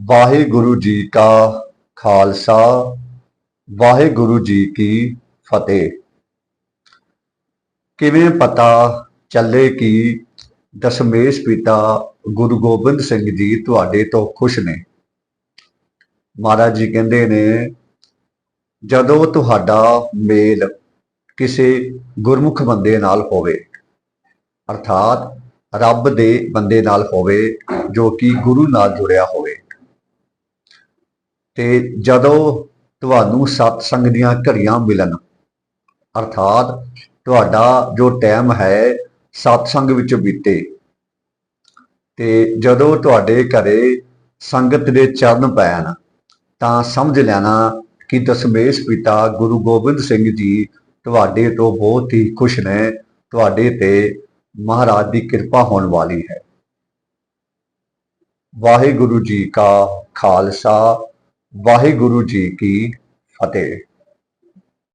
ਵਾਹਿਗੁਰੂ ਜੀ ਕਾ ਖਾਲਸਾ, ਵਾਹਿਗੁਰੂ ਜੀ ਕੀ ਫਤਿਹ। ਕਿਵੇਂ ਪਤਾ ਚੱਲੇ ਕਿ ਦਸ਼ਮੇਸ਼ ਪਿਤਾ ਗੁਰੂ ਗੋਬਿੰਦ ਸਿੰਘ ਜੀ ਤੁਹਾਡੇ ਤੋਂ ਖੁਸ਼ ਨੇ? ਮਹਾਰਾਜ ਜੀ ਕਹਿੰਦੇ ਨੇ, ਜਦੋਂ ਤੁਹਾਡਾ ਮੇਲ ਕਿਸੇ ਗੁਰਮੁਖ ਬੰਦੇ ਨਾਲ ਹੋਵੇ, ਅਰਥਾਤ ਰੱਬ ਦੇ ਬੰਦੇ ਨਾਲ ਹੋਵੇ, ਜੋ ਕਿ ਗੁਰੂ ਨਾਲ ਜੁੜਿਆ ਹੋਵੇ। ਤੇ ਜਦੋਂ ਤੁਹਾਨੂੰ ਸਤਸੰਗ ਦੀਆਂ ਘੜੀਆਂ ਮਿਲਣ, ਅਰਥਾਤ ਤੁਹਾਡਾ ਜੋ ਟਾਈਮ ਹੈ ਸਤਸੰਗ ਵਿੱਚ ਬੀਤੇ, ਤੇ ਜਦੋਂ ਤੁਹਾਡੇ ਘਰੇ ਸੰਗਤ ਦੇ ਚਰਨ ਪੈਣ, ਤਾਂ ਸਮਝ ਲੈਣਾ ਕਿ ਦਸ਼ਮੇਸ਼ ਪਿਤਾ ਗੁਰੂ ਗੋਬਿੰਦ ਸਿੰਘ ਜੀ ਤੁਹਾਡੇ ਤੋਂ ਬਹੁਤ ਹੀ ਖੁਸ਼ ਨੇ, ਤੁਹਾਡੇ ਤੇ ਮਹਾਰਾਜ ਦੀ ਕਿਰਪਾ ਹੋਣ ਵਾਲੀ ਹੈ। ਵਾਹਿਗੁਰੂ ਜੀ ਕਾ ਖਾਲਸਾ ਵਾਹਿਗੁਰੂ ਜੀ ਕੀ ਫਤਿਹ।